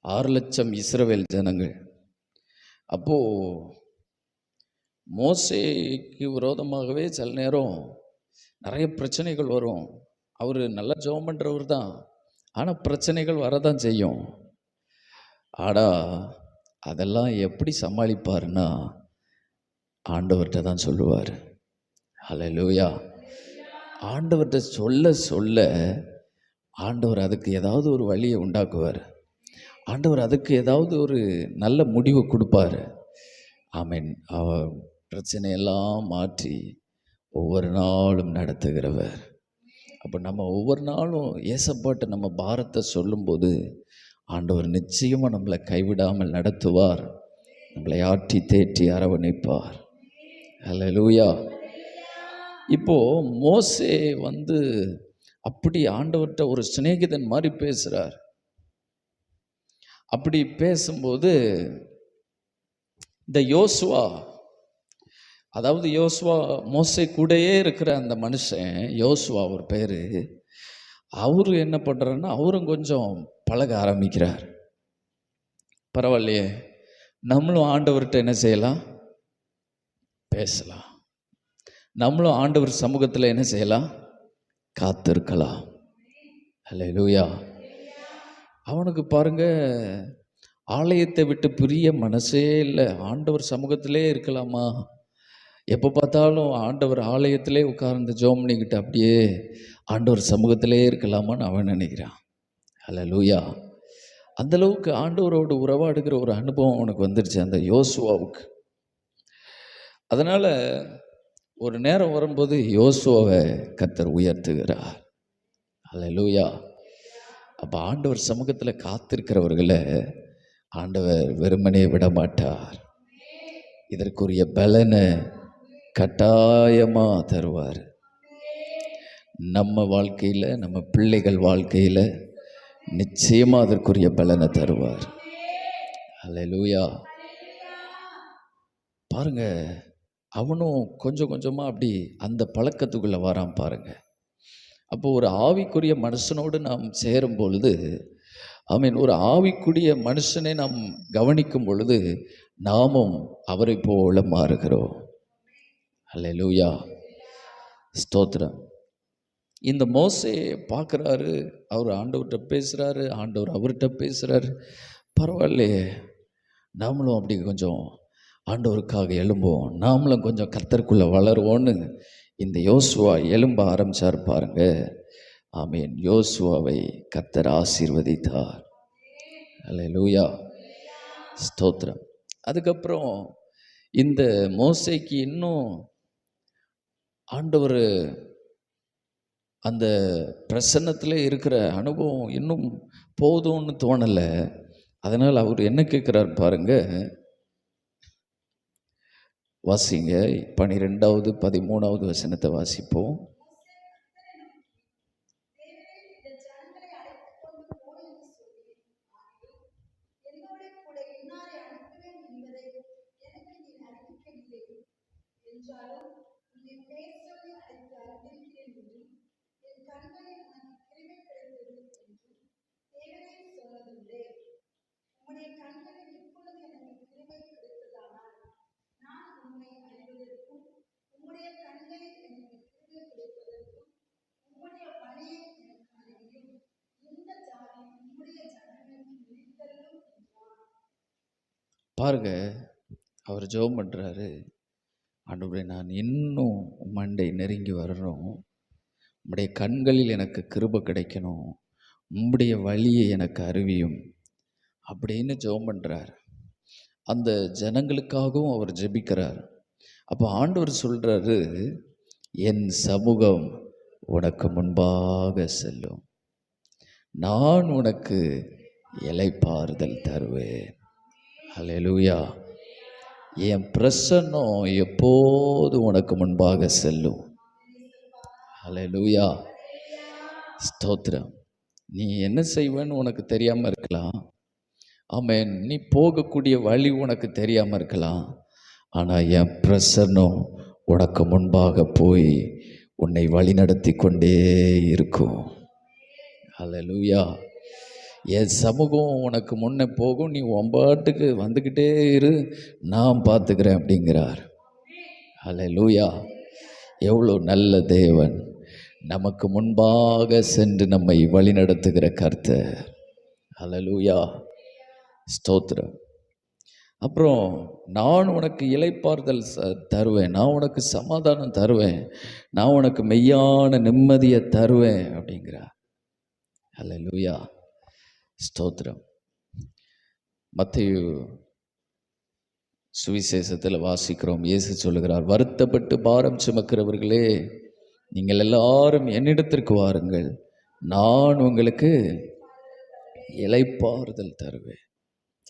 ஆறு லட்சம் இஸ்ரவேல் ஜனங்கள். அப்போது மோசேக்கு விரோதமாகவே சில நேரம் நிறைய பிரச்சனைகள் வரும். அவர் நல்லா ஜெபம் பண்ணுறவர் தான். ஆனால் பிரச்சனைகள் வரதான் செய்யும். ஆடா அதெல்லாம் எப்படி சமாளிப்பார்னா ஆண்டவர்கிட்ட தான் சொல்லுவார். ஹalleluya. ஆண்டவர்கிட்ட சொல்ல சொல்ல ஆண்டவர் அதுக்கு ஏதாவது ஒரு வழியை உண்டாக்குவார். ஆண்டவர் அதுக்கு ஏதாவது ஒரு நல்ல முடிவு கொடுப்பாரு. ஆமீன். அவ பிரச்சனையெல்லாம் மாற்றி ஒவ்வொரு நாளும் நடத்துகிறவர். அப்போ நம்ம ஒவ்வொரு நாளும் ஏசப்பாட்ட நம்ம பாரத்தை சொல்லும்போது ஆண்டவர் நிச்சயமாக நம்மளை கைவிடாமல் நடத்துவார். நம்மளை ஆட்டி தேற்றி அரவணைப்பார். லூயா இப்போது மோசே வந்து அப்படி ஆண்டவர்கிட்ட ஒரு சிநேகிதன் மாதிரி பேசுகிறார் அப்படி பேசும்போது இந்த யோசுவா அதாவது யோசுவா மோசை கூடயே இருக்கிற அந்த மனுஷன் யோசுவா ஒரு பேர் அவரு என்ன பண்ணுறாருன்னா அவரும் கொஞ்சம் பழக ஆரம்பிக்கிறார். பரவாயில்லையே நம்மளும் ஆண்டவர்கிட்ட என்ன செய்யலாம்? பேசலாம். நம்மளும் ஆண்டவர் சமூகத்தில் என்ன செய்யலாம்? காத்திருக்கலாம். லூயா அவனுக்கு பாருங்க ஆலயத்தை விட்டு பிரிய மனசே இல்லை. ஆண்டவர் சமூகத்திலே இருக்கலாமா? எப்போ பார்த்தாலும் ஆண்டவர் ஆலயத்திலே உட்கார்ந்து ஜோம் பண்ணிக்கிட்டு அப்படியே ஆண்டவர் சமூகத்திலே இருக்கலாமான்னு அவன் நினைக்கிறான். அல்ல லூயா அந்தளவுக்கு ஆண்டவரோடு உறவாடுகிற ஒரு அனுபவம் அவனுக்கு வந்துருச்சு அந்த யோசுவாவுக்கு. அதனால் ஒரு நேரம் வரும்போது யோசுவாவை கத்தர் உயர்த்துகிறார். அல்லேலூயா அப்போ ஆண்டவர் சமூகத்தில் காத்திருக்கிறவர்களை ஆண்டவர் வெறுமனே விட மாட்டார் இதற்குரிய பலனை கட்டாயமாக தருவார். நம்ம வாழ்க்கையில் நம்ம பிள்ளைகள் வாழ்க்கையில் நிச்சயமாக அதற்குரிய பலனை தருவார். லூயா பாருங்க அவனும் கொஞ்சம் கொஞ்சமாக அப்படி அந்த பழக்கத்துக்குள்ளே வரான் பாருங்கள் அப்போ ஒரு ஆவிக்குரிய மனுஷனோடு நாம் சேரும் பொழுது ஐ மீன் ஒரு ஆவிக்குரிய மனுஷனை நாம் கவனிக்கும் பொழுது நாமும் அவரை போல மாறுகிறோம். அல்ல லூயா ஸ்தோத்திரம். இந்த மோசே பார்க்குறாரு அவர் ஆண்டவர்கிட்ட பேசுகிறாரு ஆண்டவர் அவர்கிட்ட பேசுகிறாரு பரவாயில்லையே நாமளும் அப்படி கொஞ்சம் ஆண்டவருக்காக எழும்போம் நாமளும் கொஞ்சம் கர்த்தருக்குள்ளே வளருவோன்னு இந்த யோசுவா எலும்ப ஆரம்பிச்சார் பாருங்க. ஆமீன். யோசுவாவை கத்தர் ஆசீர்வதித்தார். அல்லேலூயா ஸ்தோத்திரம். அதுக்கப்புறம் இந்த மோசைக்கு இன்னும் ஆண்டவர் அந்த பிரசன்னத்தில் இருக்கிற அனுபவம் இன்னும் போதும்னு தோணலை. அதனால் அவர் என்ன கேட்குறாரு பாருங்கள் வாசிங்க. பனிரெண்டாவது பதிமூணாவது வசனத்தை வாசிப்போம். பாருங்க அவர் ஜெபம் பண்ணுறாரு ஆண்டவரே நான் இன்னும் மண்டை நெருங்கி வரணும். உம்முடைய கண்களில் எனக்கு கிருபை கிடைக்கணும். உம்முடைய வழியை எனக்கு அறிவியும் அப்படின்னு ஜெபம் பண்ணுறார் அந்த ஜனங்களுக்காகவும் அவர் ஜெபிக்கிறார். அப்போ ஆண்டவர் சொல்கிறாரு என் சமூகம் உனக்கு முன்பாக செல்லும். நான் உனக்கு இலைப்பாறுதல் தருவேன். ஹலெலுயா என் பிரசன்னம் எப்போது உனக்கு முன்பாக செல்லும்? ஹலெலுயா ஸ்தோத்திரம். நீ என்ன செய்வேன்னு உனக்கு தெரியாமல் இருக்கலாம். ஆமாம் நீ போகக்கூடிய வழி உனக்கு தெரியாமல் இருக்கலாம். ஆனால் என் பிரசன்னம் உனக்கு முன்பாக போய் உன்னை வழிநடத்தி கொண்டே இருக்கும். ஹலெலுயா என் சமூகம் உனக்கு முன்னே போகும் நீ ஒம்பாட்டுக்கு வந்துக்கிட்டே இரு நான் பார்த்துக்கிறேன் அப்படிங்கிறார். ஹalleluya. எவ்வளோ நல்ல தேவன். நமக்கு முன்பாக சென்று நம்மை வழிநடத்துகிற கர்த்தர். லூயா ஸ்தோத்திரம். அப்புறம் நான் உனக்கு இலைப்பார்தல் ச- தருவேன். நான் உனக்கு சமாதானம் தருவேன். நான் உனக்கு மெய்யான நிம்மதியை தருவேன் அப்படிங்கிறார். ஹalleluya. ஸ்தோத்திரம். மத்தையு சுவிசேஷத்தில் வாசிக்கிறோம். இயேசு சொல்லுகிறார் வருத்தப்பட்டு பாரம் சுமக்கிறவர்களே நீங்கள் எல்லாரும் என்னிடத்திற்கு வாருங்கள். நான் உங்களுக்கு இளைப்பாறுதல் தருவேன்.